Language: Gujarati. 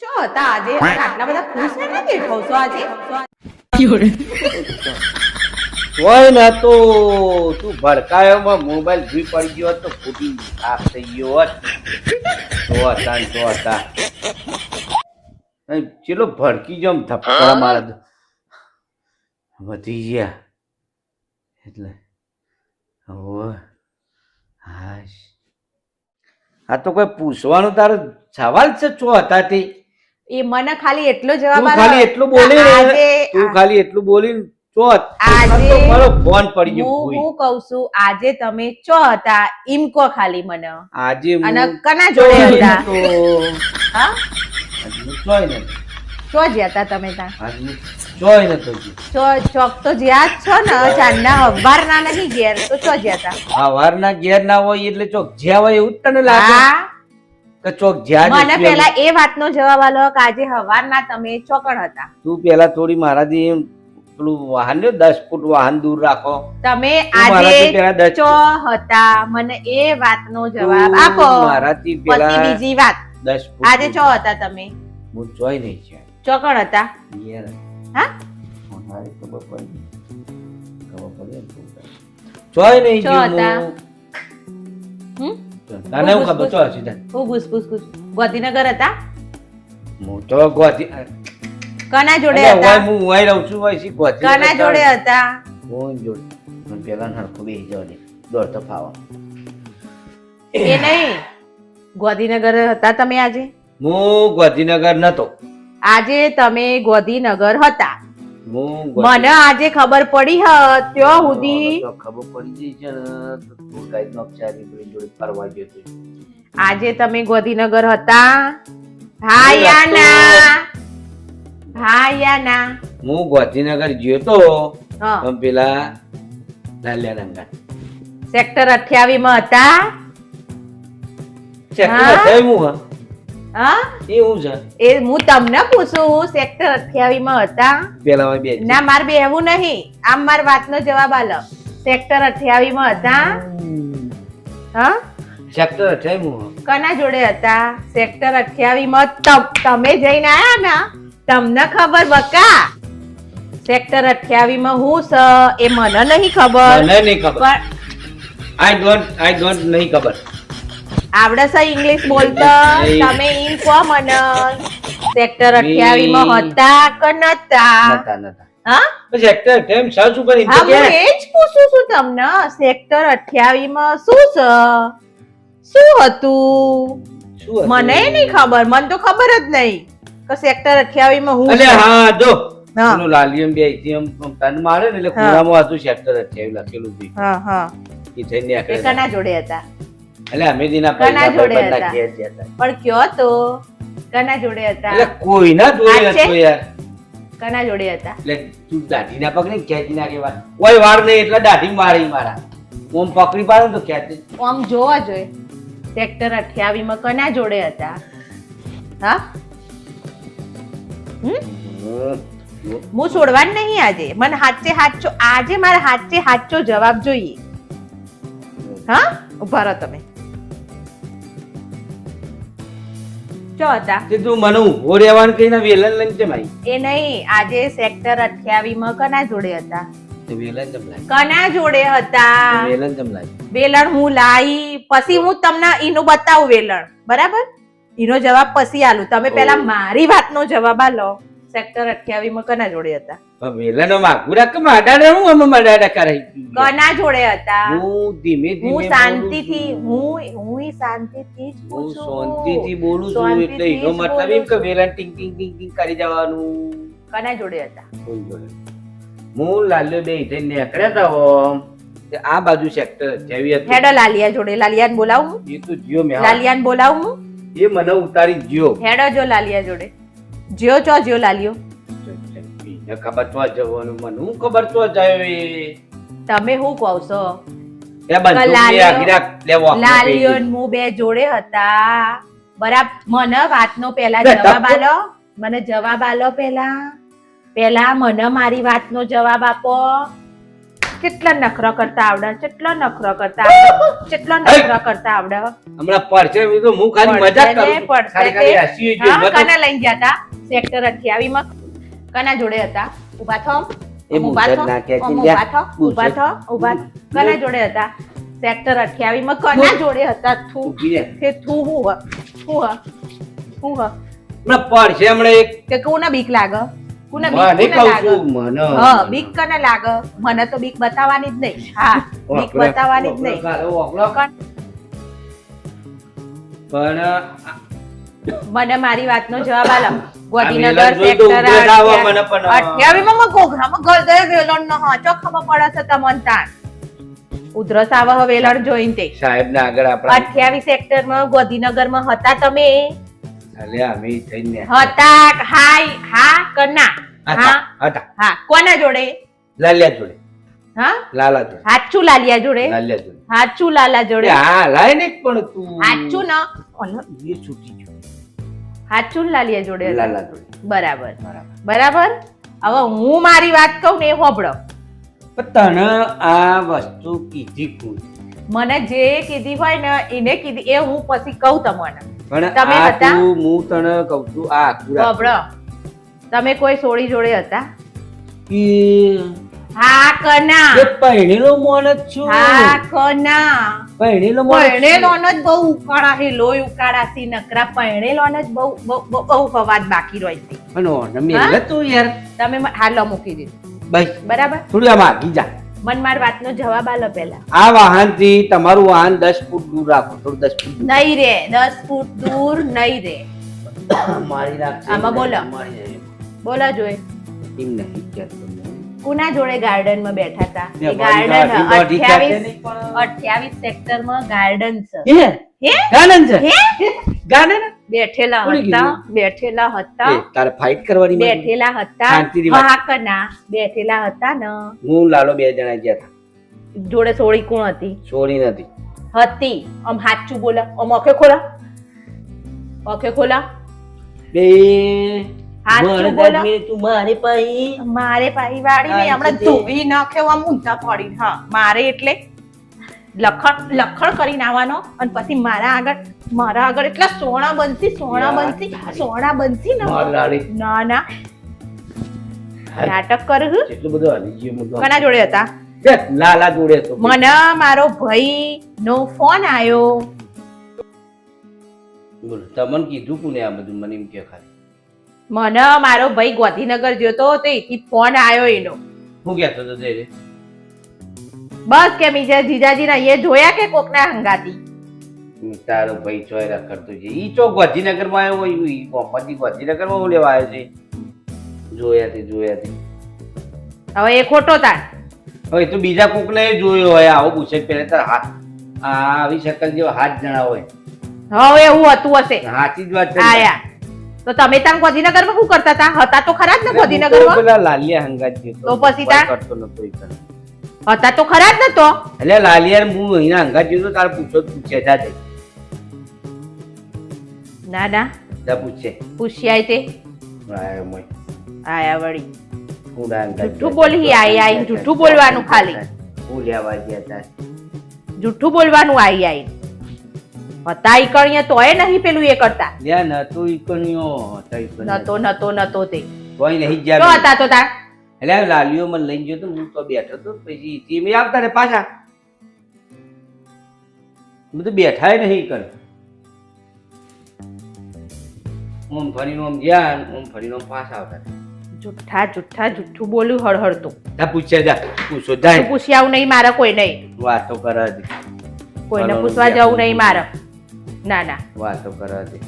ચો હતા આજે આટલા બધા ખુશ ને બેઠો છો આજે હોય ને તો તું ભડકાયોમાં મોબાઈલ ભી પડી ગયો તો ફૂટી સાફ થઈ ગયો હોત. તો હતા ને તો હતા. ચેલો ભડકી ગયો આમ થપ્પડા મારે વધી ગયા. એટલે હવે હાશ. આ તો કોઈ પૂછવાનું તારો સવાલ છે ચો હતા તે એ મને ખાલી એટલો જવાબ ખાલી એટલું બોલી તું ખાલી એટલું બોલી આજે- મારો ફોન પડી ગયો હું ભૂઈ. હું કઉ છું આજે તમે ચો હતા ઈમ કો ખાલી મને. આજે અને કના જોડે હતા. હા? ચોય નતો. ચો જ્યાં તમે ત્યાં ચોય નતો ગયો. ચો ચોક તો જ્યાં છો ને ચાંદના અખબારના નહીં ઘેર તો ચો ઘેર ના હોય એટલે ચોક જ્યાં હોય એવું તને લાગે? મને પેલા એ વાતનો જવાબ આલો કે આજે હવારના તમે ચોકણ હતા. તું પેલા થોડી મારાથી એમ પેલું વાહન ને દસ ફૂટ વાહન દૂર રાખો. તમે આજે ચો હતા મને એ વાતનો જવાબ આપો. મારાથી પેલા બીજી વાત. દસ ફૂટ આજે ચો હતા તમે? હું ચોય નહીં છે. ચોકડ હતા? હા. ચોય નહીં હતા. હું. તને હું ખબર? ચો હશે હું ઘૂસ ઘૂસ ગોધીનગર હતા? હું તો ગોતી કના જોડે હતા? હું ઉવાઈ રહું છું હોય શીખવા કના જોડે હતા? કોણ જોડે? મને પેલા નરખું બેસી જવા દે દોડતો ફાવા. એ નહીં ગોધીનગર હતા તમે આજે? હું ગોધીનગર નતો. આજે તમે ગોધીનગર હતા. મને આજે ખબર પડી હ ત્યાં સુધી ખબર પડી છે તો તું જોડે ફરવા ગયો તો આજે તમે ગોધીનગર હતા. હા યા ના હા યા ના. હું ગોધીનગર ગયો તો પેલા લાલ્યા રંગા સેક્ટર 28 માં હતા? ચેક હા? થઈ હા હા? એ હું છે એ હું તમને પૂછું સેક્ટર 28 માં હતા? પેલા બે ના માર બેહવું નહીં. આમ માર વાતનો જવાબ આલો. સેક્ટર 28 માં હતા? હા? સેક્ટર થઈ હું હા. કના જોડે હતા? સેક્ટર 28 માં તમ- તમે જઈને આયા ને? તમને ખબર બકા? સેક્ટર 28 માં હું સ એ મને નહીં ખબર. મને નહીં ખબર. આઈ ડોન્ટ આઈ ડોન્ટ નહીં ખબર. આવડે છે ઇંગ્લિશ બોલતા. તમે ઇન કહો મને. સેક્ટર 28 માં હતા કે નતા? નતા નતા. હા? સેક્ટર ટાઈમ સર્ચ ઉપર હા ઇન્ટર હું એ જ પૂછું છું તમને. સેક્ટર 28 માં શું છે શું હતું? મને નહીં ખબર. મને તો ખબર જ નહીં. કે સેક્ટર 28 માં હું એટલે હા જો. હા. લાલિયમ બે આમ તન મારે ને એટલે ખૂણામાં હતું સેક્ટર અઠ્યાવીસ લખેલું હતું હા હા. એ થઈને આખરે કના જોડે હતા. એટલે અમે દીના કના જોડે હતા? પણ કયો તો? કના જોડે હતા. એટલે કોઈના જોડે હતો યાર. કના જોડે હતા. એટલે તું પકડી ને ખેંચી નાખે વાર કોઈ વાર નહીં એટલે દાઢી મારી મારા. ઓમ પકડી પાડે તો ખેંચી આમ જોવા જોઈએ. સેક્ટર 28 માં કના જોડે હતા. હા? હું છોડવાની નહીં આજે. મને હાચે હાચો આજે મારે હાચે હાચો જવાબ જોઈએ. હા? ઊભા રહો તમે. ચો હતા? તે તું મને ઊભો રહેવાનું કહીને વેલણ લઈને એ નહીં આજે સેક્ટર 28 માં કના જોડે હતા. તે વેલણ કના જોડે હતા. વેલણ હું લાઈ પછી હું તમને એનું બતાવું વેલણ. બરાબર? એનો જવાબ પછી આલું. તમે પેલા. મારી વાતનો જવાબ આલો. સેક્ટર 28 માં કના જોડે હતા? કે માડાને હું આમાં માડાડા કરાઈ કના જોડે હતા? હું ધીમે ધીમે હું શાંતિથી હું હું શાંતિથી જ હું શાંતિથી બોલું છું એટલે એનો મતલબ એમ કે વેલણ ટીંગ ટીંગ ટીંગ ટીંગ કરી જવાનું. કના જોડે હતા? કોઈ જોડે. હું લાલ્યો બે થઈને નીકળ્યા હતા ઓમ. આ બાજુ સેક્ટર જેવી હતી. હેડો લાલિયા જોડે. લાલિયાને બોલાવું એ તો જીઓ મેં લાલિયાને બોલાવું? એ મને ઉતારી ગયો હેડો જો લાલિયા જોડે. જ્યો ચો જ્યો લાલિયો. એને ખબર તો જવાનું મને હું ખબર તો જાય તમે શું કહો છો? એ બંદૂકની લાલીઓ- આગી રાખ. લે walk માં લાલીઓ બેસી. ને હું બે જોડે હતા. બરાબર મને વાતનો પેલા જવાબ આલો. મને જવાબ આલો પેલા પેલા મને મારી વાતનો જવાબ આપો. કેટલા નખરો કરતા આવડે? કેટલા નખરો કરતા આવડે? કેટલા નખરો કરતા આવડે? હમણાં પડશે તો હું ખાલી મજાક કરું. ખાલી ખાલી હસી જ હા કને લઈ ગયા હતા સેક્ટર 28 માં કના જોડે હતા? ઊભા થો. ઊભા થો. ઊભા થો ઊભા થો ઊભા. કના જોડે હતા? સેક્ટર 28 માં કના જોડે હતા? થુ. કે થુ હું હું? હું? હમણાં પડશે હમણાં એક. કે કોના બીક લાગે? કોને બીક મને. હા બીક કને લાગે? મને તો બીક બતાવવાની જ નહીં. હા બીક બતાવવાની જ નહીં. પણ મને મારી વાતનો જવાબ આલો. આ ગાંધીનગર સેક્ટર. અઠ્યાવીસમાં ઘોઘરામાં ગળદે વેલણ નો હાચો ખબર પડે છે તમને તાણ. ઉધરસ આવે વેલણ જોઈને તે. સાહેબ ના આગળ આપણે અઠ્યાવીસ સેક્ટરમાં ગાંધીનગરમાં હતા તમે? અલ્યા અમે થઈને હતા હાય હા કના હા? હતા. હા કોના જોડે? લાલ્યા જોડે. હા? લાલા જોડે. હાચું લાલિયા જોડે? લાલ્યા જોડે. હાચું લાલા જોડે? હા લાય ને પણ તું. હાચું ન? ઓલો, એ છૂટી ગયો. હાચું લાલિયા જોડે લાલા જોડે. બરાબર. બરાબર. હવે હું મારી વાત કહું ને એ હોબળો તને આ વસ્તુ કીધી કોણ? મને જે કીધી હોય ને એને કીધી એ હું પછી કહું તમને. તમે હતા? હું તને કહું છું આ આખું તમે કોઈ સોળી જોડે હતા? કે હા કના. એ પહેણેલો મોન જ છું. હા કના. પહેણેલો મોન પહેણેલો. જ બહુ ઉકાળા હે લોહી ઉકાળા સી નકરા. પૈણેલોનો જ બહુ બહુ- ફવાદ બાકી રહી છે. ઓને મેલે તું યાર. તમે હાલો મૂકી દીધું. બસ. બરાબર? થોડી આમ જા. મન માર વાતનો જવાબ આલો પેલા. આ વાહનથી તમારું વાહન 10 ફૂટ દૂર રાખો થોડું 10 ફૂટ નહીં રે 10 ફૂટ દૂર નહીં રે. મારી રાખશે આમાં બોલો. બોલો જોઈ. ટીમ નહીં કહેતો મેં. કુના જોડે ગાર્ડનમાં બેઠા હતા? એ ગાર્ડન ગાડી ગાડી ક્યાં છે અઠ્યાવીસ નહીં પણ. અઠ્યાવીસ સેક્ટરમાં ગાર્ડન છે. હે? હે? ગાર્ડન છે? હે? ગાર્ડન? બેઠેલા કોણે હતા? બેઠેલા હતા. તારે ફાઇટ કરવાની? બેઠેલા હતા. શાંતિથી વાત. હા બેઠેલા હતા ને. હું લાલો બે જણા ગયા હતા. જોડે સોળી કોણ હતી? સોળી નથી. હતી. આમ હાચું બોલા. આમ ઓખે ખોલા. ઓખે ખોલા. બે મારે પાઈ વાળી ને હમણાં ધોવી નાખ્યો આમ ઊંધા પડી હા મારે એટલે લખણ લખણ કરીને આવવાનો અને પછી મારા આગળ મારા આગળ એટલા સોના બનતી સોના બનતી સોના બનતી ને ના ના. નાટક કર હું. એટલું બધું હલી ગયું હું તો. જોડે હતા? લાલા જોડે હતો. મને મારો ભાઈ નો ફોન આવ્યો બોલો તમને કીધું કોને આ બધું? મને એમ કે ખાલી. મને મારો ભાઈ ગોધીનગર ગયો તો તેથી ફોન આવ્યો એનો. હું કહેતો તો તે બસ કે બીજા જીજાજી ના એ જોયા કે કોકના હંગાતી તારો ભાઈ ચોયરા કરતો છે ઈ ચોક ગાંધીનગરમાં આવ્યો હોય ઈ મોહમ્મદી ગાંધીનગરમાં લેવા આવ્યો છે. જોયા તે જોયા તે હવે એ ખોટો તાર. હવે તો બીજા કોક ને જોયો હોય આવો પૂછે પેલા તાર હાથ આ આવી શકલ જેવો હાથ જણા હોય. હવે એવું હતું હશે. હાચી જ વાત છે આયા. તો તમે ત્યાં ગાંધીનગરમાં શું કરતા હતા? હતા તો ખરા જ ને ગાંધીનગરમાં પેલા લાલિયા હંગાત ગયો તો પછી તાર? કરતો નતો ઈ. હતા તો ખરા જ નતો એટલે લાલિયા હું અહીંના હંગાત ગયો તો તાર પૂછો પૂછે પૂછે જા Da ના જા પૂછે પૂછ્યાય તે? આયો મોય. આયા વળી. કુડા હંગાત જુઠ્ઠું ગયા. બોલી આઈ khali. લેવા ગયા તા જુઠ્ઠું બોલવાનું આઈ આઈ હતા ઈ કણીએ તોય નહીં પેલું એ કરતા. લ્યા નતો ઈકણ્યો હતો ઈકણ્યો. નતો નતો નતો તે. કોઈ નહીં તો જ્યાં હતા તો તા? એટલે લાલીઓ મને લઈને ગયો તો હું તો બેઠો તો પછી ધીમે આવતા ને પાછા. હું તો બેઠા નહીં કર ઓમ ફરીને ઓમ ગયા ને ઓમ ફરીને ઓમ પાસ આવતા જુઠ્ઠા જુઠ્ઠા જુઠ્ઠું બોલ્યું હળહળતું. જા પૂછ્યા જા પૂછો જાય પૂછી આવું નહીં મારે કોઈ નહીં. વાતો કરે કોઈને પૂછવા જવું નહીં મારે. ના ના. વાતો કરે હતી